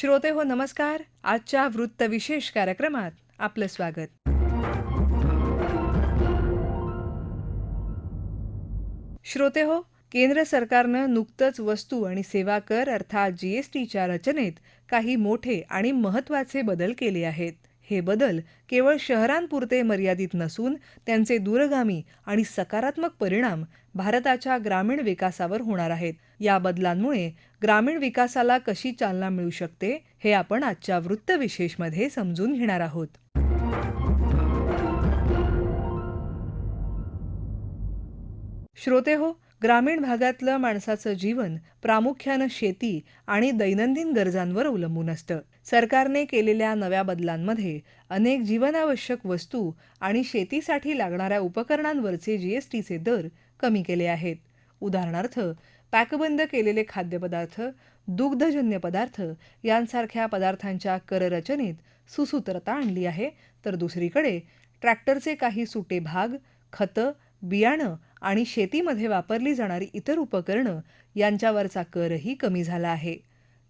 श्रोते हो नमस्कार. आजच्या वृत्त विशेष कार्यक्रमात आपलं स्वागत. श्रोते हो केंद्र सरकारनं नुकतंच वस्तू आणि सेवा कर अर्थात जीएसटीच्या रचनेत काही मोठे आणि महत्त्वाचे बदल केले आहेत. हे बदल केवळ शहरांपुरते मर्यादित नसून त्यांचे दूरगामी आणि सकारात्मक परिणाम भारताच्या ग्रामीण विकासावर होणार आहेत. या बदलांमुळे ग्रामीण विकासाला कशी चालना मिळू शकते हे आपण आजच्या वृत्तविशेषमध्ये समजून घेणार आहोत. श्रोते हो ग्रामीण भागातलं माणसाचं जीवन प्रामुख्यानं शेती आणि दैनंदिन गरजांवर अवलंबून असतं. सरकारने केलेल्या नव्या बदलांमध्ये अनेक जीवनावश्यक वस्तू आणि शेतीसाठी लागणाऱ्या उपकरणांवरचे जीएसटीचे दर कमी केले आहेत. उदाहरणार्थ पॅकबंद केलेले खाद्यपदार्थ दुग्धजन्य पदार्थ यांसारख्या पदार्थांच्या कररचनेत सुसूत्रता आणली आहे. तर दुसरीकडे ट्रॅक्टरचे काही सुटे भाग खतं बियाणं आणि शेतीमध्ये वापरली जाणारी इतर उपकरणं यांच्यावरचा करही कमी झाला आहे.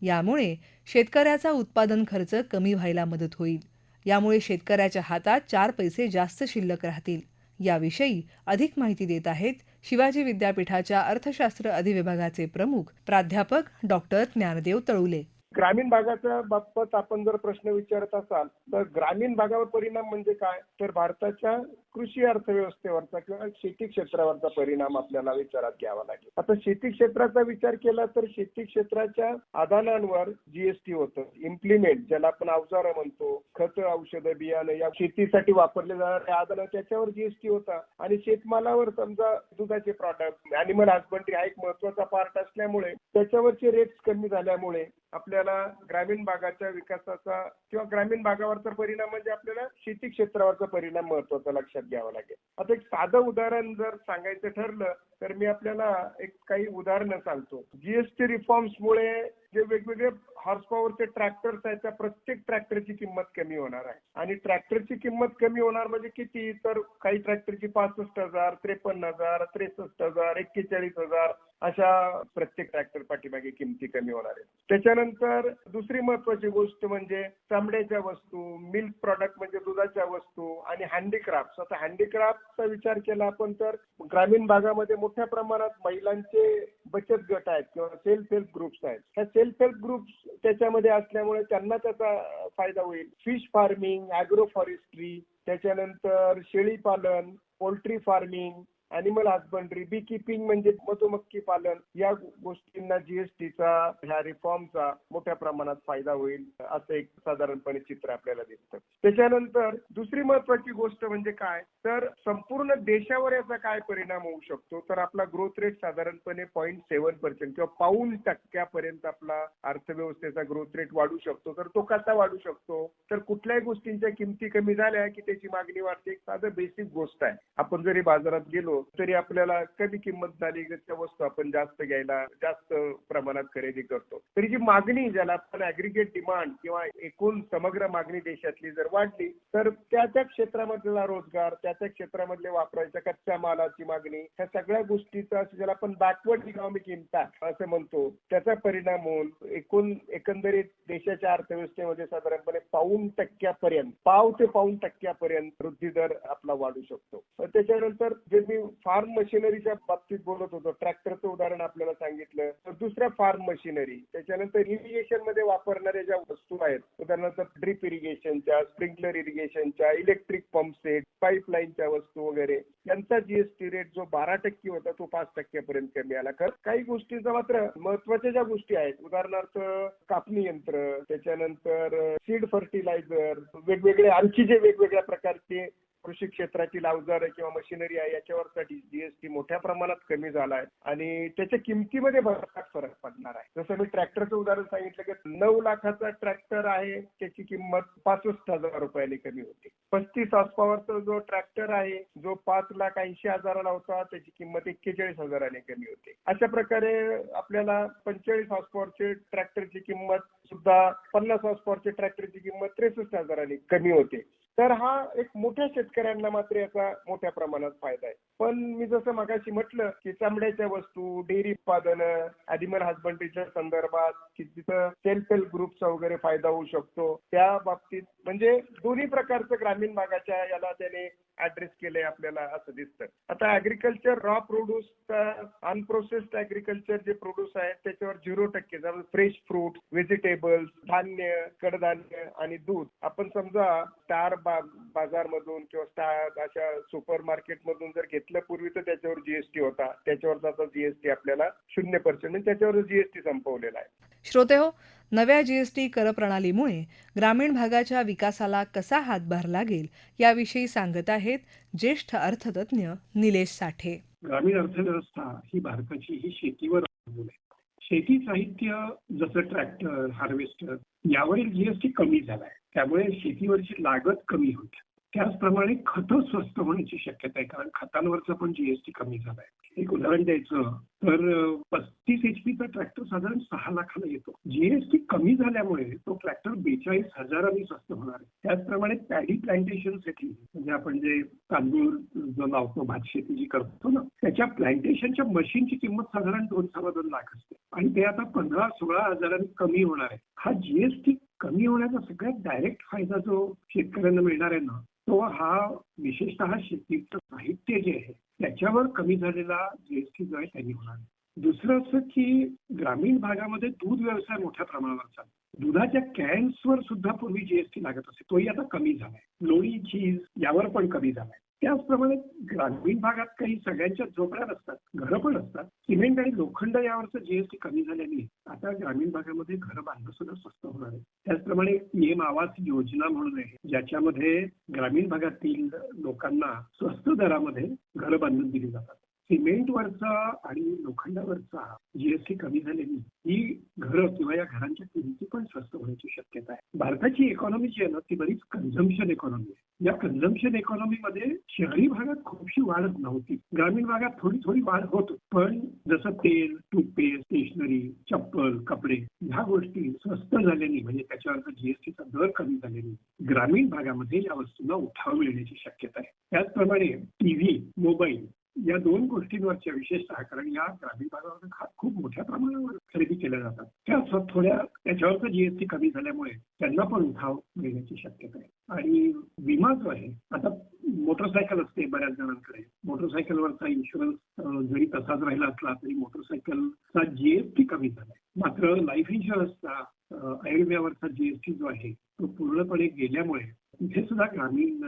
यामुळे शेतकऱ्याचा उत्पादन खर्च कमी व्हायला मदत होईल. यामुळे शेतकऱ्याच्या हातात चार पैसे जास्त शिल्लक राहतील. याविषयी अधिक माहिती देत आहेत शिवाजी विद्यापीठाच्या अर्थशास्त्र अधिविभागाचे प्रमुख प्राध्यापक डॉक्टर ज्ञानदेव तळुले. ग्रामीण भागाच्या बाबत आपण जर प्रश्न विचारत असाल तर ग्रामीण भागावर परिणाम म्हणजे काय? तर भारताच्या कृषी अर्थव्यवस्थेवरचा किंवा शेती क्षेत्रावरचा परिणाम आपल्याला विचारात घ्यावा लागेल. आता शेती क्षेत्राचा विचार केला तर शेती क्षेत्राच्या आदानांवर जीएसटी होतं. इम्प्लिमेंट ज्याला आपण अवजारं म्हणतो खत औषधं बियाणं या शेतीसाठी वापरले जाणारे आदान त्याच्यावर जीएसटी होता. आणि शेतमालावर समजा दुधाचे प्रॉडक्ट अॅनिमल हजबंड्री हा एक महत्त्वाचा पार्ट असल्यामुळे त्याच्यावरचे रेट्स कमी झाल्यामुळे आपल्याला ग्रामीण भागाच्या विकासाचा किंवा ग्रामीण भागावरचा परिणाम म्हणजे आपल्याला शेती क्षेत्रावरचा परिणाम महत्त्वाचा लक्षात घ्यावं लागेल. आता एक साधं उदाहरण जर सांगायचं ठरलं तर मी आपल्याला एक काही उदाहरणं सांगतो. जीएसटी रिफॉर्म्समुळे जे वेगवेगळे हॉर्स पॉवरचे ट्रॅक्टर्स आहेत त्या प्रत्येक ट्रॅक्टरची किंमत कमी होणार आहे. आणि ट्रॅक्टरची किंमत कमी होणार म्हणजे किती? तर काही ट्रॅक्टरची पासष्ट हजार त्रेपन्न हजार त्रेसष्ट हजार एक्केचाळीस हजार अशा प्रत्येक ट्रॅक्टर पाठीमागे किमती कमी होणार आहेत. त्याच्यानंतर दुसरी महत्वाची गोष्ट म्हणजे चामड्याच्या वस्तू मिल्क प्रॉडक्ट म्हणजे दुधाच्या वस्तू आणि हँडीक्राफ्ट आता हँडीक्राफ्टचा विचार केला आपण तर ग्रामीण भागामध्ये मोठ्या प्रमाणात महिलांचे बचत गट आहेत किंवा सेल्फ हेल्प ग्रुप्स आहेत. ह्या सेल्फ हेल्प ग्रुप्स त्याच्यामध्ये असल्यामुळे त्यांना त्याचा फायदा होईल. फिश फार्मिंग अॅग्रो फॉरेस्ट्री त्याच्यानंतर शेळी पालन poultry farming animal husbandry bee keeping म्हणजे मधुमक्खी पालन या गोष्टींना जीएसटीचा ह्या रिफॉर्मचा मोठ्या प्रमाणात फायदा होईल असं एक साधारणपणे चित्र आपल्याला दिसतं. त्याच्यानंतर दुसरी महत्वाची गोष्ट म्हणजे काय? तर संपूर्ण देशावर याचा काय परिणाम होऊ शकतो? तर आपला ग्रोथ रेट साधारणपणे पॉईंट सेव्हन पर्सेंट किंवा पाऊन टक्क्यापर्यंत आपला अर्थव्यवस्थेचा ग्रोथ रेट वाढू शकतो. तर तो कसा वाढू शकतो? तर कुठल्याही गोष्टींच्या किमती कमी झाल्या की त्याची मागणी वाढते. एक साधं बेसिक गोष्ट आहे. आपण जरी बाजारात गेलो तरी आपल्याला कमी किंमत झाली त्या वस्तू आपण जास्त घ्यायला जास्त प्रमाणात खरेदी करतो. तरी जी मागणी ज्याला आपण अग्रिगेट डिमांड किंवा एकूण समग्र मागणी देशातली जर वाढली तर त्या त्या क्षेत्रामधला रोजगार त्या त्या क्षेत्रामधले वापरायच्या कच्च्या मालाची मागणी ह्या सगळ्या गोष्टीचा ज्याला आपण बॅकवर्ड इकॉनॉमिक इम्पॅक्ट असं म्हणतो त्याचा परिणाम होऊन एकूण एकंदरीत देशाच्या अर्थव्यवस्थेमध्ये साधारणपणे पाऊन टक्क्यापर्यंत पाव ते पाऊन टक्क्यापर्यंत वृद्धी दर आपला वाढू शकतो. त्याच्यानंतर जे मी फार्म मशिनरीच्या बाबतीत बोलत होतो. ट्रॅक्टरचं उदाहरण आपल्याला सांगितलं. तर दुसऱ्या फार्म मशिनरी त्याच्यानंतर इरिगेशनमध्ये वापरणाऱ्या ज्या वस्तू आहेत उदाहरणार्थ ड्रीप इरिगेशनच्या स्प्रिंकलर इरिगेशनच्या इलेक्ट्रिक पंप सेट पाईपलाईनच्या वस्तू वगैरे यांचा जीएसटी रेट जो बारा टक्के होता तो पाच टक्क्यापर्यंत कमी आला. खरं काही गोष्टींचा मात्र महत्त्वाच्या ज्या गोष्टी आहेत उदाहरणार्थ कापणी यंत्र त्याच्यानंतर सीड फर्टिलायझर वेगवेगळे आणखी जे वेगवेगळ्या प्रकारचे कृषी क्षेत्रातील अवजारे किंवा मशिनरी आहे याच्यावरसाठी जीएसटी मोठ्या प्रमाणात कमी झाला आहे आणि त्याच्या किमतीमध्ये भरपाट फरक पडणार आहे. जसं मी ट्रॅक्टरचं उदाहरण सांगितलं की नऊ लाखाचा ट्रॅक्टर आहे त्याची किंमत पासष्ट हजार रुपयाने कमी होते. पस्तीस हॉर्स जो ट्रॅक्टर आहे जो पाच लाख ऐंशी हजाराला होता त्याची किंमत एक्केचाळीस हजाराने कमी होते. अशा प्रकारे आपल्याला पंचेचाळीस हॉसपॉवरचे ट्रॅक्टरची किंमत सुद्धा पन्नास हॉसपॉवरचे ट्रॅक्टरची किंमत त्रेसष्ट हजाराने कमी होते. तर हा एक मोठ्या शेतकऱ्यांना मात्र याचा मोठ्या प्रमाणात फायदा आहे. पण मी जसं मगाशी म्हटलं की चामड्याच्या वस्तू डेअरी उत्पादनं अॅनिमल हजबंडरीच्या संदर्भात की तिथं सेल्फ हेल्प ग्रुपचा वगैरे फायदा होऊ शकतो त्या बाबतीत म्हणजे दोन्ही प्रकारचं ग्रामीण भागाच्या याला त्याने ऍड्रेस केलंय आपल्याला असं दिसतं. आता agriculture raw produce unprocessed agriculture जे प्रोड्यूस आहेत त्याच्यावर झिरो टक्के फ्रेश फ्रूट व्हेजिटेबल्स धान्य कडधान्य आणि दूध. आपण समजा स्टार बाजार मधून किंवा स्टार अशा सुपर मार्केट मधून जर घेतलं पूर्वी तर त्याच्यावर जीएसटी होता. त्याच्यावरचा आता जीएसटी आपल्याला शून्य पर्सेंट त्याच्यावर जीएसटी संपवलेला आहे. श्रोते हो नव्या जीएसटी कर प्रणालीमुळे ग्रामीण भागाच्या विकासाला कसा हातभार लागेल याविषयी सांगत आहेत ज्येष्ठ अर्थतज्ञ निलेश साठे. ग्रामीण अर्थव्यवस्था ही भारताची ही शेतीवर अवलंबून आहे. शेती साहित्य जसं ट्रॅक्टर हार्वेस्टर यावरील जीएसटी कमी झालाय. त्यामुळे शेतीवरची लागत कमी होईल त्याचप्रमाणे खतं स्वस्त होण्याची शक्यता आहे कारण खतांवरचा पण जीएसटी कमी झालाय. उदाहरण द्यायचं तर पस्तीस एचपीचा ट्रॅक्टर साधारण सहा लाखाला येतो. जीएसटी कमी झाल्यामुळे तो ट्रॅक्टर बेचाळीस हजारांनी स्वस्त होणार आहे. त्याचप्रमाणे पॅडी प्लांटेशनसाठी म्हणजे आपण जे तांदूळ जो लावतो भात शेती जी करतो ना त्याच्या प्लांटेशनच्या मशीनची किंमत साधारण दोन सव्वा दोन लाख असते. आणि ते आता पंधरा सोळा हजारांनी कमी होणार आहे. हा जीएसटी कमी होण्याचा सगळ्यात डायरेक्ट फायदा जो शेतकऱ्यांना मिळणार आहे ना तो हा विशेषतः शेतीचं साहित्य जे आहे त्याच्यावर कमी झालेला जीएसटी जो आहे त्यांनी होणार आहे. दुसरं असं की ग्रामीण भागामध्ये दूध व्यवसाय मोठ्या प्रमाणावर चालतो. दुधाच्या कॅन्सवर सुद्धा पूर्वी जीएसटी लागत असे तोही आता कमी झालाय. लोणी चीज यावर पण कमी झालाय. त्याचप्रमाणे ग्रामीण भागात काही सगळ्यांच्या झोपड्या असतात घरं पण असतात. सिमेंट आणि लोखंड यावरचं जीएसटी कमी झाल्याने आता ग्रामीण भागामध्ये घरं बांधणं सुद्धा स्वस्त होणार आहे. त्याचप्रमाणे पीएम आवास योजना म्हणून आहे ज्याच्यामध्ये ग्रामीण भागातील लोकांना स्वस्त दरामध्ये घरं बांधून दिली जातात. सिमेंटवरचा आणि लोखंडावरचा जीएसटी कमी झालेली ही घरं किंवा या घरांच्या किमती पण स्वस्त होण्याची शक्यता आहे. भारताची इकॉनॉमी जी आहे ना ती बरीच कन्झम्पशन इकॉनॉमी आहे. या कन्झम्पशन इकॉनॉमीमध्ये शहरी भागात खूपशी वाढच नव्हती. ग्रामीण भागात थोडी थोडी वाढ होत. पण जसं तेल टूथपेस्ट स्टेशनरी चप्पल कपडे ह्या गोष्टी स्वस्त झाल्याने म्हणजे त्याच्यावर जीएसटीचा दर कमी झाल्याने ग्रामीण भागामध्ये या वस्तूंना उठाव मिळण्याची शक्यता आहे. त्याचप्रमाणे टीव्ही मोबाईल या दोन गोष्टींवरच्या विशेषतः कारण या ग्रामीण भागावर खूप मोठ्या प्रमाणावर खरेदी केल्या जातात. त्या थोड्या त्याच्यावरचा जीएसटी कमी झाल्यामुळे त्यांना पण उठाव मिळण्याची शक्यता आहे. आणि विमा जो आहे आता मोटरसायकल असते बऱ्याच जणांकडे. मोटरसायकलवरचा इन्शुरन्स जरी तसाच राहिला असला तरी मोटरसायकलचा जीएसटी कमी झालाय. मात्र लाईफ इन्शुरन्सचा अ, आयुर्विम्यावरचा जीएसटी जो आहे तो पूर्णपणे गेल्यामुळे तिथे सुद्धा ग्रामीण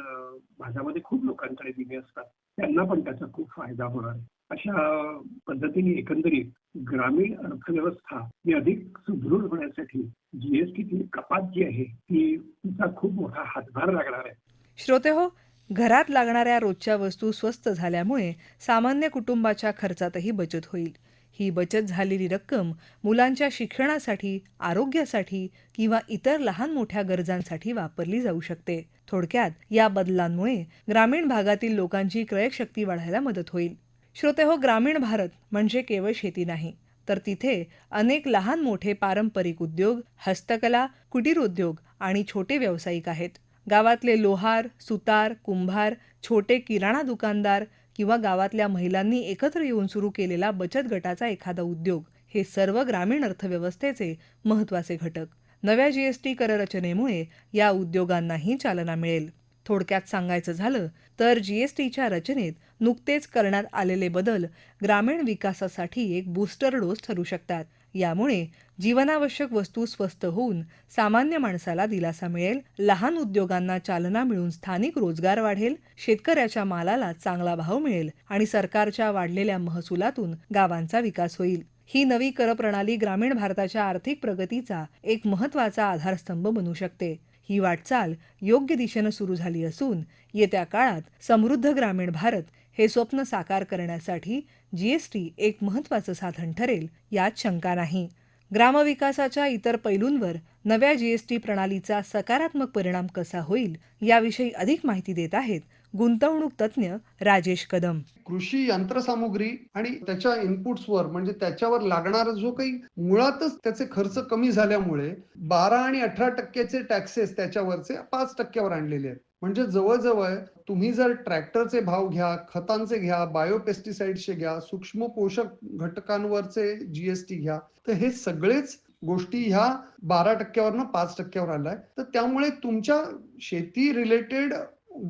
भागामध्ये खूप लोकांकडे विमे असतात. त्यांना पण त्याचा खूप फायदा होणार अशा पद्धतीने एकंदरीत ग्रामीण अर्थव्यवस्था ही अधिक सुदृढ होण्यासाठी जीएसटीतील कपात जी आहे ती तिचा खूप मोठा हातभार लागणार आहे. श्रोते हो घरात लागणाऱ्या रोजच्या वस्तू स्वस्त झाल्यामुळे सामान्य कुटुंबाच्या खर्चातही बचत होईल. ही बचत झालेली रक्कम मुलांच्या शिक्षणासाठी आरोग्यासाठी किंवा इतर लहान मोठ्या गरजांसाठी वापरली जाऊ शकते. थोडक्यात या बदलांमुळे ग्रामीण भागातील लोकांची क्रयशक्ती वाढायला मदत होईल. श्रोते हो ग्रामीण भारत म्हणजे केवळ शेती नाही तर तिथे अनेक लहान मोठे पारंपरिक उद्योग हस्तकला कुटीर उद्योग आणि छोटे व्यावसायिक आहेत. गावातले लोहार सुतार कुंभार छोटे किराणा दुकानदार किंवा गावातल्या महिलांनी एकत्र येऊन सुरू केलेला बचत गटाचा एखादा उद्योग हे सर्व ग्रामीण अर्थव्यवस्थेचे महत्त्वाचे घटक. नव्या जीएसटी कररचनेमुळे या उद्योगांनाही चालना मिळेल. थोडक्यात सांगायचं झालं तर जीएसटीच्या रचनेत नुकतेच करण्यात आलेले बदल ग्रामीण विकासासाठी एक बूस्टर डोस ठरू शकतात. यामुळे जीवनावश्यक वस्तू स्वस्त होऊन सामान्य माणसाला दिलासा मिळेल लहान उद्योगांना चालना मिळून स्थानिक रोजगार वाढेल शेतकऱ्याच्या मालाला चांगला भाव मिळेल आणि सरकारच्या वाढलेल्या महसुलातून गावांचा विकास होईल. ही नवी कर प्रणाली ग्रामीण भारताच्या आर्थिक प्रगतीचा एक महत्त्वाचा आधारस्तंभ बनू शकते. ही वाटचाल योग्य दिशेनं सुरू झाली असून येत्या काळात समृद्ध ग्रामीण भारत हे स्वप्न साकार करण्यासाठी जीएसटी एक महत्वाचं साधन ठरेल यात शंका नाही. ग्रामविकासाच्या इतर पैलूंवर नव्या जीएसटी प्रणालीचा सकारात्मक परिणाम कसा होईल याविषयी अधिक माहिती देत आहेत गुंतवणूक तज्ज्ञ राजेश कदम. कृषी यंत्रसामुग्री आणि त्याच्या इनपुट्सवर म्हणजे त्याच्यावर लागणारा जो काही मुळातच त्याचे खर्च कमी झाल्यामुळे बारा आणि अठरा टक्क्याचे टॅक्सेस त्याच्यावरचे पाच टक्क्यावर आणलेले आहेत. म्हणजे जवळजवळ तुम्ही जर ट्रॅक्टरचे भाव घ्या खतांचे घ्या बायोपेस्टिसाइडचे घ्या सूक्ष्म पोषक घटकांवरचे जीएसटी घ्या तर हे सगळेच गोष्टी ह्या बारा टक्क्यावरनं पाच टक्क्यावर आलाय तर त्यामुळे तुमच्या शेती रिलेटेड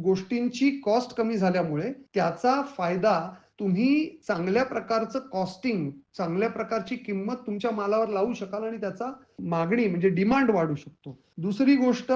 गोष्टींची कॉस्ट कमी झाल्यामुळे त्याचा फायदा तुम्ही चांगल्या प्रकारचं कॉस्टिंग चांगल्या प्रकारची किंमत तुमच्या मालावर लावू शकाल आणि त्याचा मागणी म्हणजे डिमांड वाढू शकतो. दुसरी गोष्ट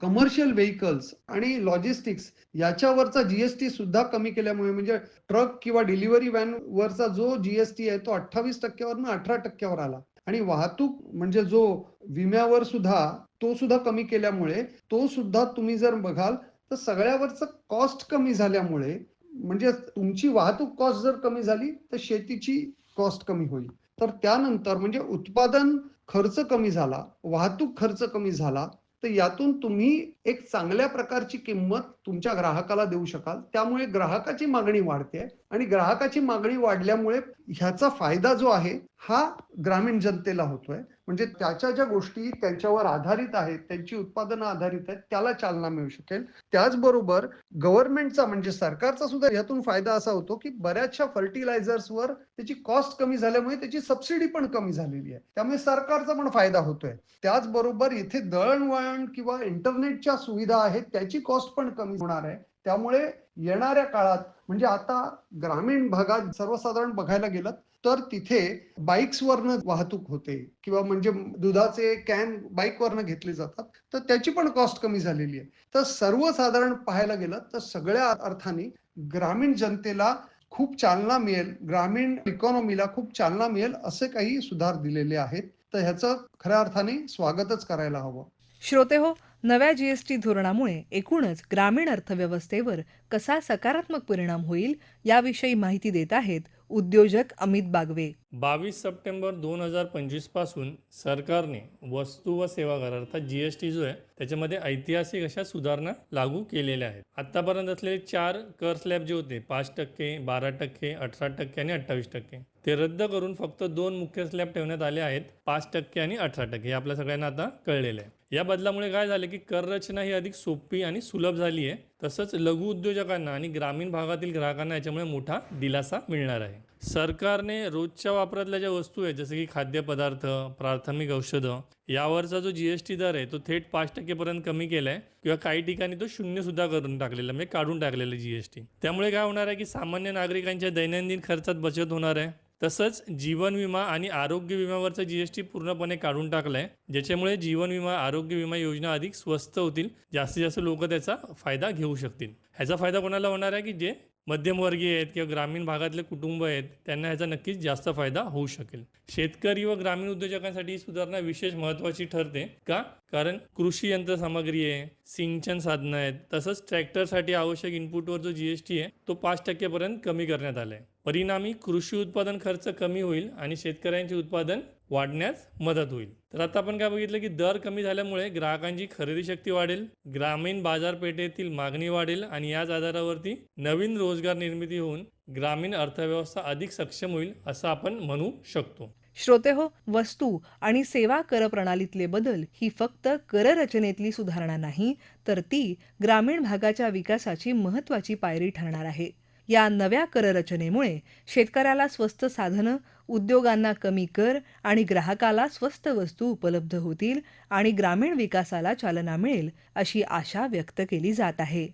कमर्शियल व्हेकल्स आणि लॉजिस्टिक्स याच्यावरचा जीएसटी सुद्धा कमी केल्यामुळे म्हणजे ट्रक किंवा डिलिव्हरी व्हॅन वरचा जो जीएसटी आहे तो अठ्ठावीस टक्क्यावरनं अठरा टक्क्यावर आला. आणि वाहतूक म्हणजे जो विम्यावर सुद्धा तो सुद्धा कमी केल्यामुळे तो सुद्धा तुम्ही जर बघाल तर सगळ्यावरचं कॉस्ट कमी झाल्यामुळे म्हणजे तुमची वाहतूक कॉस्ट जर कमी झाली तर शेतीची कॉस्ट कमी होईल. तर त्यानंतर म्हणजे उत्पादन खर्च कमी झाला वाहतूक खर्च कमी झाला तर यातून तुम्ही एक चांगल्या प्रकारची किंमत तुमच्या ग्राहकाला देऊ शकाल. त्यामुळे ग्राहकाची मागणी वाढते आणि ग्राहकाची मागणी वाढल्यामुळे ह्याचा फायदा जो आहे हा ग्रामीण जनतेला होतोय. म्हणजे त्याच्या ज्या गोष्टी त्यांच्यावर आधारित आहेत त्यांची उत्पादनं आधारित आहेत त्याला चालना मिळू शकेल. त्याचबरोबर गव्हर्नमेंटचा म्हणजे सरकारचा सुद्धा यातून फायदा असा होतो की बऱ्याचशा फर्टिलायझर्सवर त्याची कॉस्ट कमी झाल्यामुळे त्याची सबसिडी पण कमी झालेली आहे. त्यामुळे सरकारचा पण फायदा होतोय. त्याचबरोबर इथे दळणवळण किंवा इंटरनेटच्या सुविधा आहेत त्याची कॉस्ट पण कमी होणार आहे. त्यामुळे येणाऱ्या काळात म्हणजे आता ग्रामीण भागात सर्वसाधारण बघायला गेलं तर तिथे बाईक्सवरनं वाहतूक होते किंवा म्हणजे दुधाचे कॅन बाईकवरनं घेतले जातात तर त्याची पण कॉस्ट कमी झालेली आहे. तर सर्वसाधारण पाहायला गेलं तर सगळ्या अर्थाने ग्रामीण जनतेला खूप चालना मिळेल ग्रामीण इकॉनॉमीला खूप चालना मिळेल असे काही सुधार दिलेले आहेत. तर ह्याचं खऱ्या अर्थाने स्वागतच करायला हवं. श्रोते हो नव्या जीएसटी धोरणामुळे एकूणच ग्रामीण अर्थव्यवस्थेवर कसा सकारात्मक परिणाम होईल याविषयी माहिती देत आहेत उद्योजक अमित बागवे. बावीस सप्टेंबर दोन हजार पंचवीसपासून सरकारने वस्तू व सेवा कर अर्थात जी एस टी जो आहे त्याच्यामध्ये ऐतिहासिक अशा सुधारणा लागू केलेल्या आहेत. आत्तापर्यंत असलेले चार कर स्लॅब जे होते पाच टक्के बारा टक्के अठरा टक्के आणि अठ्ठावीस टक्के ते रद्द करून फक्त दोन मुख्य स्लॅब ठेवण्यात आले आहेत पाच टक्के आणि अठरा टक्के हे आपल्या सगळ्यांना आता कळलेलं आहे. या बदलामुळे काय झालं की कर रचना ही अधिक सोपी आणि सुलभ झाली आहे. तसंच लघु उद्योजकांना आणि ग्रामीण भागातील ग्राहकांना याच्यामुळे मोठा दिलासा मिळणार आहे. सरकारने रोजच्या वापरातल्या ज्या वस्तू आहेत जसं की खाद्यपदार्थ प्राथमिक औषधं यावरचा जो जी एस टी दर आहे तो थेट पाच टक्केपर्यंत कमी केला आहे किंवा काही ठिकाणी तो शून्य सुद्धा करून टाकलेला म्हणजे काढून टाकलेला जी एस टी. त्यामुळे काय होणार आहे की सामान्य नागरिकांच्या दैनंदिन खर्चात बचत होणार आहे. तसंच जीवन विमा आणि आरोग्य विम्यावरचा जी एस टी पूर्णपणे काढून टाकला आहे ज्याच्यामुळे जीवन विमा आरोग्य विमा योजना अधिक स्वस्त होतील जास्तीत जास्त लोक त्याचा फायदा घेऊ शकतील. ह्याचा फायदा कोणाला होणार आहे की जे मध्यमवर्गीय आहेत किंवा ग्रामीण भागातले कुटुंब आहेत त्यांना ह्याचा नक्कीच जास्त फायदा होऊ शकेल. शेतकरी व ग्रामीण उद्योजकांसाठी ही सुधारणा विशेष महत्त्वाची ठरते का? कारण कृषी यंत्रसामग्री आहे सिंचन साधनं आहेत तसंच ट्रॅक्टरसाठी आवश्यक इनपुटवर जो जी एस टी आहे तो पाच टक्केपर्यंत कमी करण्यात आला आहे परिणामी कृषी उत्पादन खर्च कमी होईल आणि शेतकऱ्यांचे उत्पादन वाढण्यास मदत होईल. तर आता आपण काय बघितलं की दर कमी झाल्यामुळे ग्राहकांची खरेदी शक्ती वाढेल ग्रामीण बाजारपेठेतील मागणी वाढेल आणि याच आधारावरती नवीन रोजगार निर्मिती होऊन ग्रामीण अर्थव्यवस्था अधिक सक्षम होईल असं आपण म्हणू शकतो. श्रोते हो वस्तू आणि सेवा कर प्रणालीतले बदल ही फक्त कर रचनेतली सुधारणा नाही तर ती ग्रामीण भागाच्या विकासाची महत्वाची पायरी ठरणार आहे. या नव्या कर रचनेमुळे शेतकऱ्याला स्वस्त साधनं उद्योगांना कमी कर आणि ग्राहकाला स्वस्त वस्तू उपलब्ध होतील आणि ग्रामीण विकासाला चालना मिळेल अशी आशा व्यक्त केली जात आहे.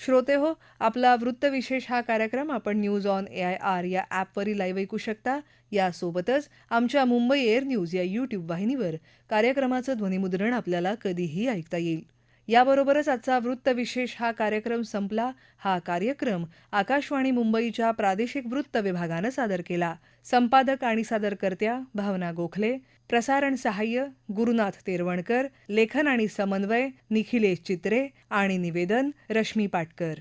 श्रोते हो आपला वृत्तविशेष हा कार्यक्रम आपण news on A I R या ॲपवरही लाईव्ह ऐकू शकता. यासोबतच आमच्या मुंबई एअर न्यूज या यूट्यूब वाहिनीवर कार्यक्रमाचं ध्वनिमुद्रण आपल्याला कधीही ऐकता येईल. याबरोबरच आजचा वृत्तविशेष हा कार्यक्रम संपला. हा कार्यक्रम आकाशवाणी मुंबईच्या प्रादेशिक वृत्त विभागानं सादर केला. संपादक आणि सादरकर्त्या भावना गोखले प्रसारण सहाय्य गुरुनाथ तेरवणकर लेखन आणि समन्वय निखिलेश चित्रे आणि निवेदन रश्मी पाटकर.